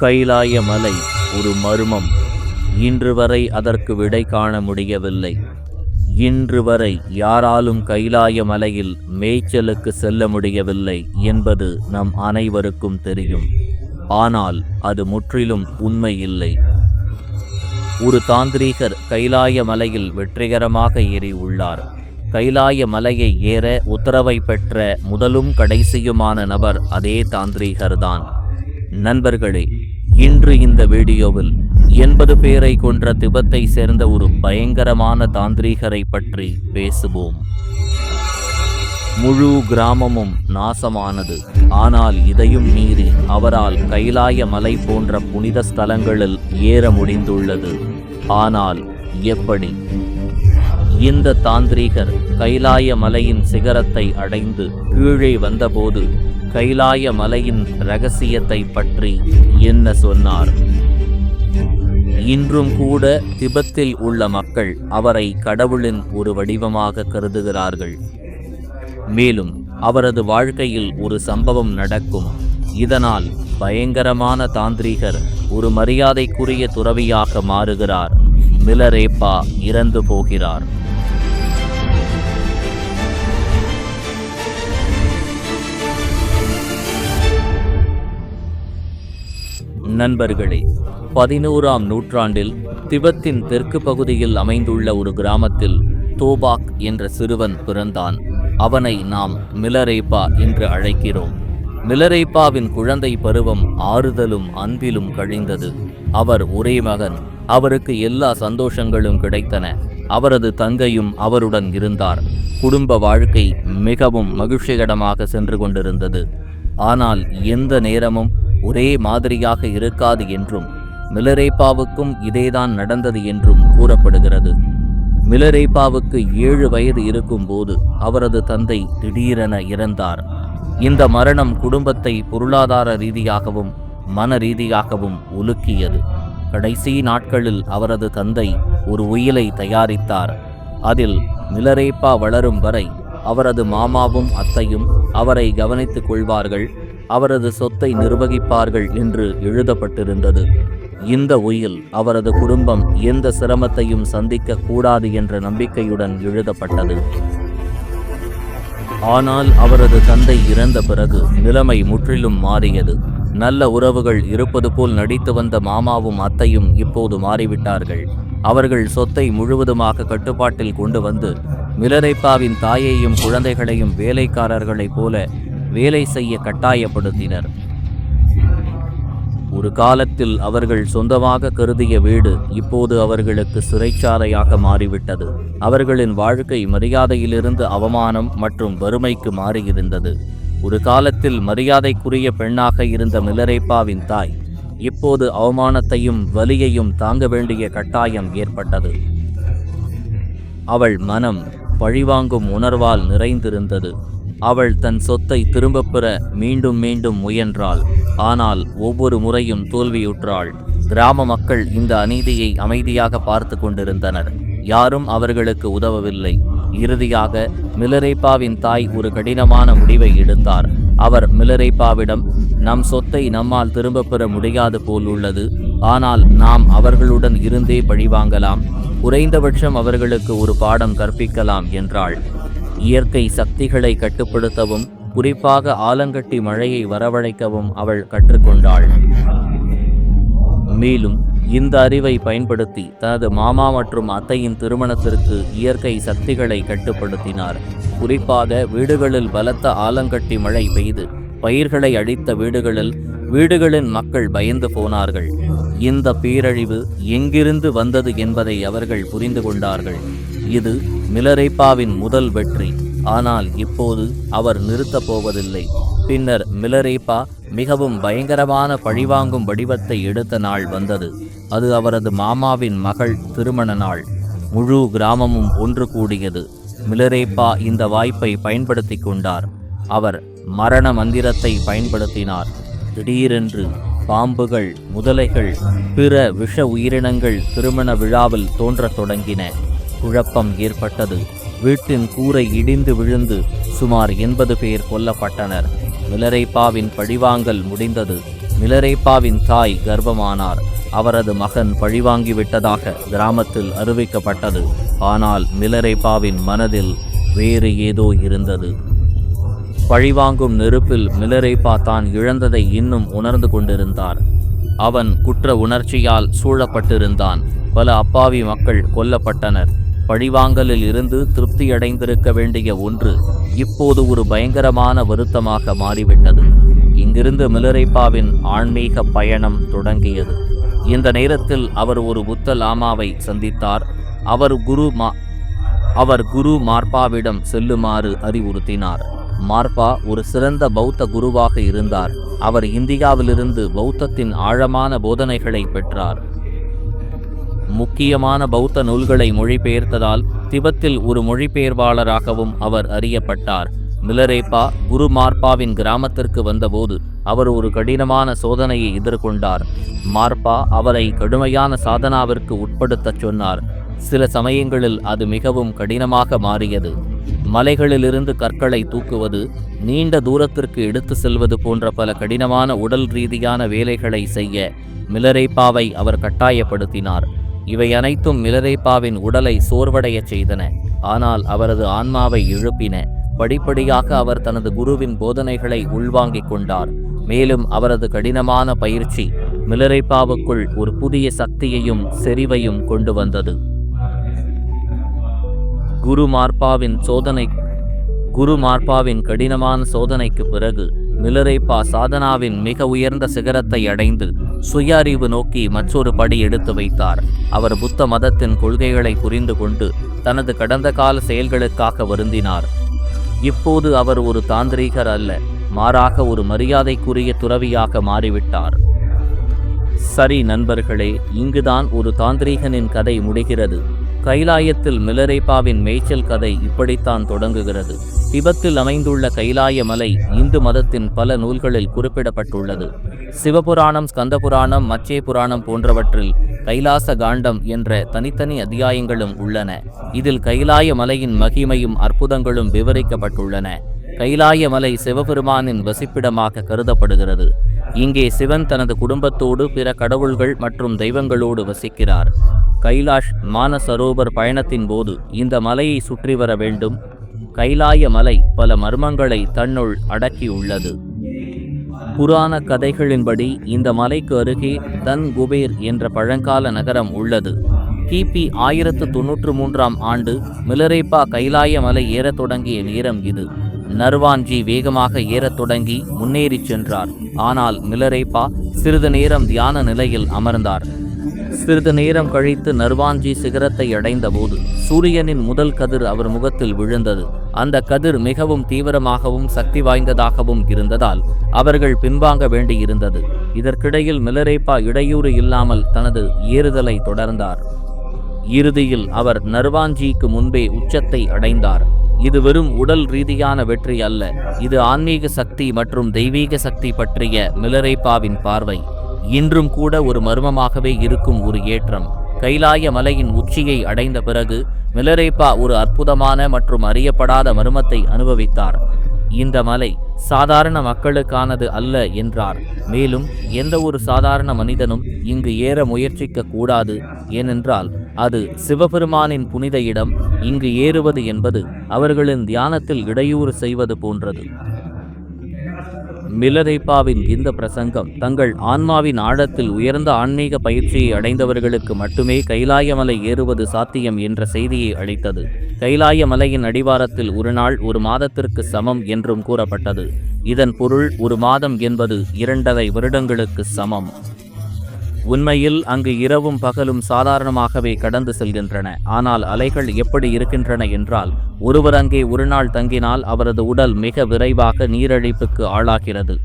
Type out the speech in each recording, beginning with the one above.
கைலாய மலை ஒரு மர்மம். இன்று வரை அதற்கு விடை காண முடியவில்லை. இன்று வரை யாராலும் கைலாய மலையில் மேய்ச்சலுக்கு செல்ல முடியவில்லை என்பது நம் அனைவருக்கும் தெரியும். ஆனால் அது முற்றிலும் உண்மை இல்லை. ஒரு தாந்திரீகர் கைலாய மலையில் வெற்றிகரமாக ஏறி உள்ளார். கைலாய மலையை ஏற உத்தரவை பெற்ற முதலும் கடைசியுமான நபர் அதே தாந்திரீகர்தான். நண்பர்களே இன்று இந்த வீடியோவில் எண்பது பேரை கொன்ற திபத்தை சேர்ந்த ஒரு பயங்கரமான தாந்திரீகரை பற்றி பேசுவோம். முழு கிராமமும் நாசமானது. ஆனால் இதையும் மீறி அவரால் கைலாய மலை போன்ற புனித ஸ்தலங்களில் ஏற முடிந்துள்ளது. ஆனால் எப்படி? இந்த தாந்திரீகர் கைலாய மலையின் சிகரத்தை அடைந்து கீழே வந்தபோது கைலாய மலையின் ரகசியத்தை பற்றி என்ன சொன்னார்? இன்றும் கூட திபெத்தில் உள்ள மக்கள் அவரை கடவுளின் ஒரு வடிவமாக கருதுகிறார்கள். மேலும் அவரது வாழ்க்கையில் ஒரு சம்பவம் நடக்கும். இதனால் பயங்கரமான தாந்திரிகர் ஒரு மரியாதைக்குரிய துறவியாக மாறுகிறார். மிலரேப்பா இறந்து போகிறார். நண்பர்களே பதினோராம் நூற்றாண்டில் திபெத்தின் தெற்கு பகுதியில் அமைந்துள்ள ஒரு கிராமத்தில் தோபாக் என்ற சிறுவன் பிறந்தான். அவனை நாம் மிலரேப்பா என்று அழைக்கிறோம். மிலரேப்பாவின் குழந்தை பருவம் ஆறுதலும் அன்பிலும் கழிந்தது. அவர் ஒரே மகன். அவருக்கு எல்லா சந்தோஷங்களும் கிடைத்தன. அவரது தங்கையும் அவருடன் இருந்தார். குடும்ப வாழ்க்கை மிகவும் மகிழ்ச்சிகரமாக சென்று கொண்டிருந்தது. ஆனால் எந்த நேரமும் ஒரே மாதிரியாக இருக்காது என்றும் மிலரேப்பாவுக்கும் இதேதான் நடந்தது என்றும் கூறப்படுகிறது. மிலரேப்பாவுக்கு ஏழு வயது இருக்கும்போது அவரது தந்தை திடீரென இறந்தார். இந்த மரணம் குடும்பத்தை பொருளாதார ரீதியாகவும் மன ரீதியாகவும் உலுக்கியது. கடைசி நாட்களில் அவரது தந்தை ஒரு உயிலை தயாரித்தார். அதில் மிலரேப்பா வளரும் வரை அவரது மாமாவும் அத்தையும் அவரை கவனித்துக் கொள்வார்கள். அவரது சொத்தை நிர்வகிப்பார்கள் என்று எழுதப்பட்டிருந்தது. இந்த உயில் அவரது குடும்பம் எந்த சிரமத்தையும் சந்திக்க கூடாது என்ற நம்பிக்கையுடன் எழுதப்பட்டது. ஆனால் அவரது தந்தை இறந்த பிறகு நிலைமை முற்றிலும் மாறியது. நல்ல உறவுகள் இருப்பது போல் நடித்து வந்த மாமாவும் அத்தையும் இப்போது மாறிவிட்டார்கள். அவர்கள் சொத்தை முழுவதுமாக கட்டுப்பாட்டில் கொண்டு வந்து மிலரைப்பாவின் தாயையும் குழந்தைகளையும் வேலைக்காரர்களைப் போல வேலை செய்ய கட்டாயப்படுத்தினர். ஒரு காலத்தில் அவர்கள் சொந்தமாக கருதிய வீடு இப்போது அவர்களுக்கு சிறைச்சாலையாக மாறிவிட்டது. அவர்களின் வாழ்க்கை மரியாதையிலிருந்து அவமானம் மற்றும் வறுமைக்கு மாறியிருந்தது. ஒரு காலத்தில் மரியாதைக்குரிய பெண்ணாக இருந்த மிலரேப்பாவின் தாய் இப்போது அவமானத்தையும் வலியையும் தாங்க வேண்டிய கட்டாயம் ஏற்பட்டது. அவள் மனம் பழிவாங்கும் உணர்வால் நிறைந்திருந்தது. அவள் தன் சொத்தை திரும்பப் பெற மீண்டும் மீண்டும் முயன்றாள். ஆனால் ஒவ்வொரு முறையும் தோல்வியுற்றாள். கிராம மக்கள் இந்த அநீதியை அமைதியாக பார்த்து கொண்டிருந்தனர். யாரும் அவர்களுக்கு உதவவில்லை. இறுதியாக மிலரேப்பாவின் தாய் ஒரு கடினமான முடிவை எடுத்தார். அவர் மிலரேப்பாவிடம் நம் சொத்தை நம்மால் திரும்பப் பெற முடியாது போல் உள்ளது. ஆனால் நாம் அவர்களுடன் இருந்தே பழிவாங்கலாம். குறைந்தபட்சம் அவர்களுக்கு ஒரு பாடம் கற்பிக்கலாம் என்றாள். இயற்கை சக்திகளை கட்டுப்படுத்தவும் குறிப்பாக ஆலங்கட்டி மழையை வரவழைக்கவும் அவள் கற்றுக்கொண்டாள். மேலும் இந்த அறிவை பயன்படுத்தி தனது மாமா மற்றும் அத்தையின் திருமணத்திற்கு இயற்கை சக்திகளை கட்டுப்படுத்தினார். குறிப்பாக வீடுகளில் பலத்த ஆலங்கட்டி மழை பெய்து பயிர்களை அழித்த வீடுகளில் வீடுகளின் மக்கள் பயந்து போனார்கள். இந்த பேரழிவு எங்கிருந்து வந்தது என்பதை அவர்கள் புரிந்து கொண்டார்கள். இது மிலரேப்பாவின் முதல் வெற்றி. ஆனால் இப்போது அவர் நிறுத்தப் போவதில்லை. பின்னர் மிலரேப்பா மிகவும் பயங்கரமான பழிவாங்கும் வடிவத்தை எடுத்த நாள் வந்தது. அது அவரது மாமாவின் மகள் திருமண நாள். முழு கிராமமும் ஒன்று கூடியது. மிலரேப்பா இந்த வாய்ப்பை பயன்படுத்தி கொண்டார். அவர் மரண மந்திரத்தை பயன்படுத்தினார். திடீரென்று பாம்புகள் முதலைகள் பிற விஷ உயிரினங்கள் திருமண விழாவில் தோன்றத் தொடங்கின. குழப்பம் ஏற்பட்டது. வீட்டின் கூரை இடிந்து விழுந்து சுமார் எண்பது பேர் கொல்லப்பட்டனர். மிலரைப்பாவின் பழிவாங்கல் முடிந்தது. மிலரேப்பாவின் தாய் கர்ப்பமானார். அவரது மகன் பழிவாங்கிவிட்டதாக கிராமத்தில் அறிவிக்கப்பட்டது. ஆனால் மிலரேப்பாவின் மனதில் வேறு ஏதோ இருந்தது. பழிவாங்கும் நெருப்பில் மிலரேப்பா தான் இழந்ததை இன்னும் உணர்ந்து கொண்டிருந்தார். அவன் குற்ற உணர்ச்சியால் சூழப்பட்டிருந்தான். பல அப்பாவி மக்கள் கொல்லப்பட்டனர். பழிவாங்கலில் இருந்து திருப்தியடைந்திருக்க வேண்டிய ஒன்று இப்போது ஒரு பயங்கரமான வருத்தமாக மாறிவிட்டது. இங்கிருந்து மிலரேப்பாவின் ஆன்மீக பயணம் தொடங்கியது. இந்த நேரத்தில் அவர் ஒரு புத்த லாமாவை சந்தித்தார். அவர் குரு மா அவர் குரு மார்பாவிடம் செல்லுமாறு அறிவுறுத்தினார். மார்பா ஒரு சிறந்த பௌத்த குருவாக இருந்தார். அவர் இந்தியாவிலிருந்து பௌத்தத்தின் ஆழமான போதனைகளை பெற்றார். முக்கியமான பௌத்த நூல்களை மொழிபெயர்த்ததால் திபெத்தில் ஒரு மொழிபெயர்ப்பாளராகவும் அவர் அறியப்பட்டார். மிலரேப்பா குரு மார்பாவின் கிராமத்திற்கு வந்தபோது அவர் ஒரு கடினமான சோதனையை எதிர்கொண்டார். மார்பா அவரை கடுமையான சாதனாவிற்கு உட்படுத்தச் சொன்னார். சில சமயங்களில் அது மிகவும் கடினமாக மாறியது. மலைகளிலிருந்து கற்களை தூக்குவது நீண்ட தூரத்திற்கு எடுத்து செல்வது போன்ற பல கடினமான உடல் ரீதியான வேலைகளை செய்ய மிலரேப்பாவை அவர் கட்டாயப்படுத்தினார். இவை அனைத்தும் மிலரேப்பாவின் உடலை சோர்வடையச் செய்தன. ஆனால் அவரது ஆன்மாவை எழுப்பின. படிப்படியாக அவர் தனது குருவின் போதனைகளை உள்வாங்கிக் கொண்டார். மேலும் அவரது கடினமான பயிற்சி மிலரேப்பாவுக்குள் ஒரு புதிய சக்தியையும் செறிவையும் கொண்டு வந்தது. குரு மார்பாவின் சோதனை குரு மார்பாவின் கடினமான சோதனைக்கு பிறகு மிலரேப்பா சாதனாவின் மிக உயர்ந்த சிகரத்தை அடைந்து சுய அறிவு நோக்கி மற்றொரு படி எடுத்து வைத்தார். அவர் புத்த மதத்தின் கொள்கைகளை புரிந்து கொண்டு தனது கடந்த கால செயல்களுக்காக வருந்தினார். இப்போது அவர் ஒரு தாந்திரீகர் அல்ல மாறாக ஒரு மரியாதைக்குரிய துறவியாக மாறிவிட்டார். சரி நண்பர்களே இங்குதான் ஒரு தாந்திரீகனின் கதை முடிகிறது. கைலாயத்தில் மிலரேப்பாவின் மேய்ச்சல் கதை இப்படித்தான் தொடங்குகிறது. திபத்தில் அமைந்துள்ள கைலாய மலை இந்து மதத்தின் பல நூல்களில் குறிப்பிடப்பட்டுள்ளது. சிவபுராணம் ஸ்கந்தபுராணம் மச்சே புராணம் போன்றவற்றில் கைலாச காண்டம் என்ற தனித்தனி அத்தியாயங்களும் உள்ளன. இதில் கைலாய மலையின் மகிமையும் அற்புதங்களும் விவரிக்கப்பட்டுள்ளன. கைலாய மலை சிவபெருமானின் வசிப்பிடமாக கருதப்படுகிறது. இங்கே சிவன் தனது குடும்பத்தோடு பிற கடவுள்கள் மற்றும் தெய்வங்களோடு வசிக்கிறார். கைலாஷ் மானசரோவர் பயணத்தின் போது இந்த மலையை சுற்றி வர வேண்டும். கைலாய மலை பல மர்மங்களை தன்னுள் அடக்கியுள்ளது. புராண கதைகளின்படி இந்த மலைக்கு அருகே தன் குபேர் என்ற பழங்கால நகரம் உள்ளது. கிபி ஆயிரத்து தொன்னூற்று மூன்றாம் ஆண்டு மிலரேப்பா கைலாய மலை ஏறத் தொடங்கிய நேரம் இது. நர்வான்ஜி வேகமாக ஏறத் தொடங்கி முன்னேறிச் சென்றார். ஆனால் மிலரேப்பா சிறிது நேரம் தியான நிலையில் அமர்ந்தார். சிறிது நேரம் கழித்து நர்வான்ஜி சிகரத்தை அடைந்தபோது சூரியனின் முதல் கதிர் அவர் முகத்தில் விழுந்தது. அந்த கதிர் மிகவும் தீவிரமாகவும் சக்தி வாய்ந்ததாகவும் இருந்ததால் அவர்கள் பின்வாங்க வேண்டியிருந்தது. இதற்கிடையில் மிலரேப்பா இடையூறு இல்லாமல் தனது ஏறுதலை தொடர்ந்தார். இறுதியில் அவர் நர்வான்ஜிக்கு முன்பே உச்சத்தை அடைந்தார். இது வெறும் உடல் ரீதியான வெற்றி அல்ல. இது ஆன்மீக சக்தி மற்றும் தெய்வீக சக்தி பற்றிய மிலரைப்பாவின் பார்வை. இன்றும் கூட ஒரு மர்மமாகவே இருக்கும் ஒரு ஏற்றம். கைலாய மலையின் உச்சியை அடைந்த பிறகு மிலரேப்பா ஒரு அற்புதமான மற்றும் அறியப்படாத மர்மத்தை அனுபவித்தார். இந்த மலை சாதாரண மக்களுக்கானது அல்ல என்றார். மேலும் எந்த ஒரு சாதாரண மனிதனும் இங்கு ஏற முயற்சிக்க கூடாது. ஏனென்றால் அது சிவபெருமானின் புனித இடம் இங்கு ஏறுவது என்பது அவர்களின் தியானத்தில் இடையூறு செய்வது போன்றது. மிலதைப்பாவின் இந்த பிரசங்கம் தங்கள் ஆன்மாவின் ஆழத்தில் உயர்ந்த ஆன்மீக பயிற்சியை அடைந்தவர்களுக்கு மட்டுமே கைலாய மலை ஏறுவது சாத்தியம் என்ற செய்தியை அளித்தது. கைலாய மலையின் அடிவாரத்தில் ஒரு நாள் ஒரு மாதத்திற்கு சமம் என்றும் கூறப்பட்டது. இதன் பொருள் ஒரு மாதம் என்பது இரண்டரை வருடங்களுக்கு சமம். உண்மையில் அங்கு இரவும் பகலும் சாதாரணமாகவே கடந்து செல்கின்றன. ஆனால் அலைகள் எப்படி இருக்கின்றன என்றால் ஒருவர் அங்கே ஒரு நாள் தங்கினால் அவரது உடல் மிக விரைவாக நீரழிப்புக்கு ஆளாகிறது.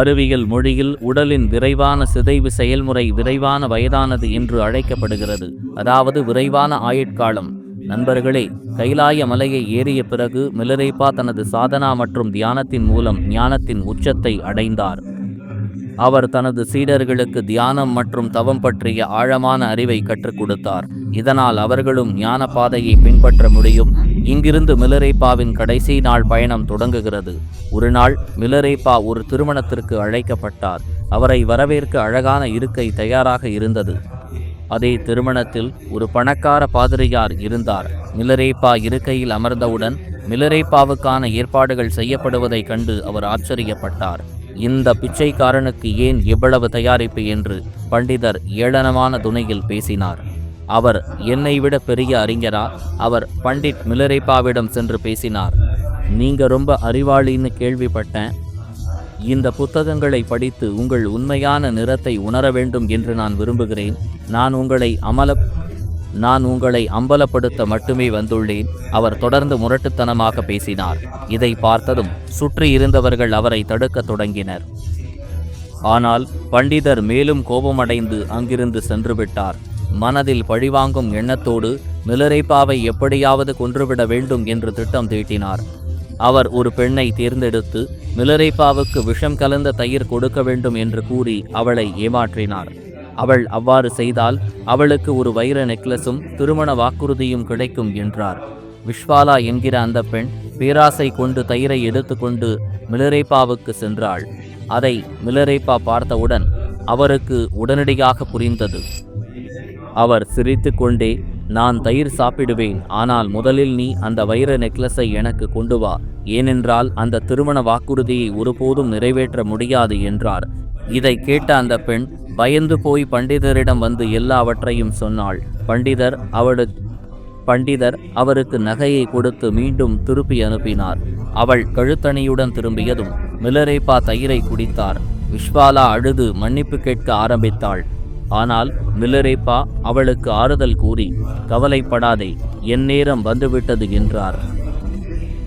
அறிவியல் மொழியில் உடலின் விரைவான சிதைவு செயல்முறை விரைவான வயதானது என்று அழைக்கப்படுகிறது. அதாவது விரைவான ஆயுட்காலம். நண்பர்களே கைலாய மலையை ஏறிய பிறகு மிலரேப்பா தனது சாதனா மற்றும் தியானத்தின் மூலம் ஞானத்தின் உச்சத்தை அடைந்தார். அவர் தனது சீடர்களுக்கு தியானம் மற்றும் தவம் பற்றிய ஆழமான அறிவை கற்றுக் கொடுத்தார். இதனால் அவர்களும் ஞான பாதையை பின்பற்ற முடியும். இங்கிருந்து மிலரேப்பாவின் கடைசி நாள் பயணம் தொடங்குகிறது. ஒரு நாள் மிலரேப்பா ஒரு திருமணத்திற்கு அழைக்கப்பட்டார். அவரை வரவேற்க அழகான இருக்கை தயாராக இருந்தது. அதே திருமணத்தில் ஒரு பணக்கார பாதிரியார் இருந்தார். மிலரேப்பா இருக்கையில் அமர்ந்தவுடன் மிலரேப்பாவுக்கான ஏற்பாடுகள் செய்யப்படுவதைக் கண்டு அவர் ஆச்சரியப்பட்டார். இந்த பிச்சைக்காரனுக்கு ஏன் இவ்வளவு தயாரிப்பு என்று பண்டிதர் ஏளனமான துணையில் பேசினார். அவர் என்னை விட பெரிய அறிஞரா? அவர் பண்டிட் மிலரேப்பாவிடம் சென்று பேசினார். நீங்க ரொம்ப அறிவாளின்னு கேள்விப்பட்டேன். இந்த புத்தகங்களை படித்து உங்கள் உண்மையான நிறத்தை உணர வேண்டும் என்று நான் விரும்புகிறேன். நான் உங்களை அமல நான் உங்களை அம்பலப்படுத்த மட்டுமே வந்துள்ளேன். அவர் தொடர்ந்து முரட்டுத்தனமாக பேசினார். இதை பார்த்ததும் சுற்றி இருந்தவர்கள் அவரை தடுக்கத் தொடங்கினர். ஆனால் பண்டிதர் மேலும் கோபமடைந்து அங்கிருந்து சென்றுவிட்டார். மனதில் பழிவாங்கும் எண்ணத்தோடு மிலரேப்பாவை எப்படியாவது கொன்றுவிட வேண்டும் என்று திட்டம் தீட்டினார். அவர் ஒரு பெண்ணை தேர்ந்தெடுத்து மிலரேப்பாவுக்கு விஷம் கலந்த தயிர் கொடுக்க வேண்டும் என்று கூறி அவளை ஏமாற்றினார். அவள் அவ்வாறு செய்தால் அவளுக்கு ஒரு வைர நெக்லஸும் திருமண வாக்குறுதியும் கிடைக்கும் என்றார். விஸ்வாலா என்கிற அந்த பெண் பேராசை கொண்டு தயிரை எடுத்துக்கொண்டு மிலரேப்பாவுக்கு சென்றாள். அதை மிலரேப்பா பார்த்தவுடன் அவருக்கு உடனடியாக புரிந்தது. அவர் சிரித்து கொண்டே நான் தயிர் சாப்பிடுவேன் ஆனால் முதலில் நீ அந்த வைர நெக்லஸை எனக்கு கொண்டு வா. ஏனென்றால் அந்த திருமண வாக்குறுதியை ஒருபோதும் நிறைவேற்ற முடியாது என்றார். இதை கேட்ட அந்த பெண் பயந்து போய் பண்டிதரிடம் வந்து எல்லாவற்றையும் சொன்னாள். பண்டிதர் அவளு பண்டிதர் அவருக்கு நகையை கொடுத்து மீண்டும் திருப்பி அனுப்பினார். அவள் கழுத்தணியுடன் திரும்பியதும் மிலரேப்பா தயிரை குடித்தார். விஸ்வாலா அழுது மன்னிப்பு கேட்க ஆரம்பித்தாள். ஆனால் மில்லரேப்பா அவளுக்கு ஆறுதல் கூறி கவலைப்படாதே என் நேரம் வந்துவிட்டது என்றார்.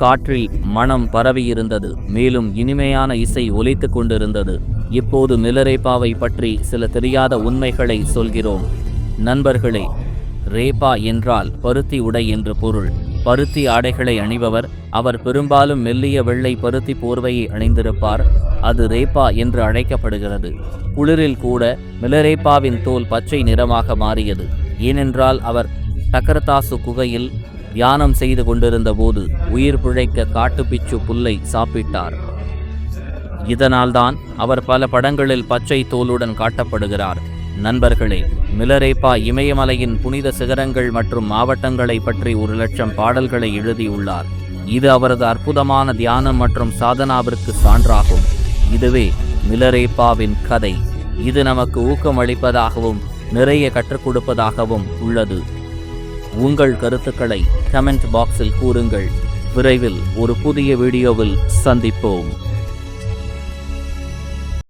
காற்றில் மனம் பரவியிருந்தது. மேலும் இனிமையான இசை ஒலித்து கொண்டிருந்தது. இப்போது நிலரேபாவை பற்றி சில தெரியாத உண்மைகளை சொல்கிறோம். நண்பர்களே ரேபா என்றால் பருத்தி உடை என்று பொருள். பருத்தி ஆடைகளை அணிபவர் அவர் பெரும்பாலும் மெல்லிய வெள்ளை பருத்தி போர்வையை அணிந்திருப்பார். அது ரேப்பா என்று அழைக்கப்படுகிறது. குளிரில் கூட மிலரேப்பாவின் தோல் பச்சை நிறமாக மாறியது. ஏனென்றால் அவர் டக்கரதாசு குகையில் தியானம் செய்து கொண்டிருந்த போது உயிர் பிழைக்க காட்டுப்பிச்சு புல்லை சாப்பிட்டார். இதனால்தான் அவர் பல படங்களில் பச்சை தோலுடன் காட்டப்படுகிறார். நண்பர்களே மிலரேப்பா இமயமலையின் புனித சிகரங்கள் மற்றும் மாவட்டங்களை பற்றி ஒரு லட்சம் பாடல்களை எழுதியுள்ளார். இது அவரது அற்புதமான தியானம் மற்றும் சாதனாவிற்கு சான்றாகும். இதுவே மிலரேப்பாவின் கதை. இது நமக்கு ஊக்கமளிப்பதாகவும் நிறைய கற்றுக் கொடுப்பதாகவும் உள்ளது. உங்கள் கருத்துக்களை கமெண்ட் பாக்ஸில் கூறுங்கள். விரைவில் ஒரு புதிய வீடியோவில் சந்திப்போம்.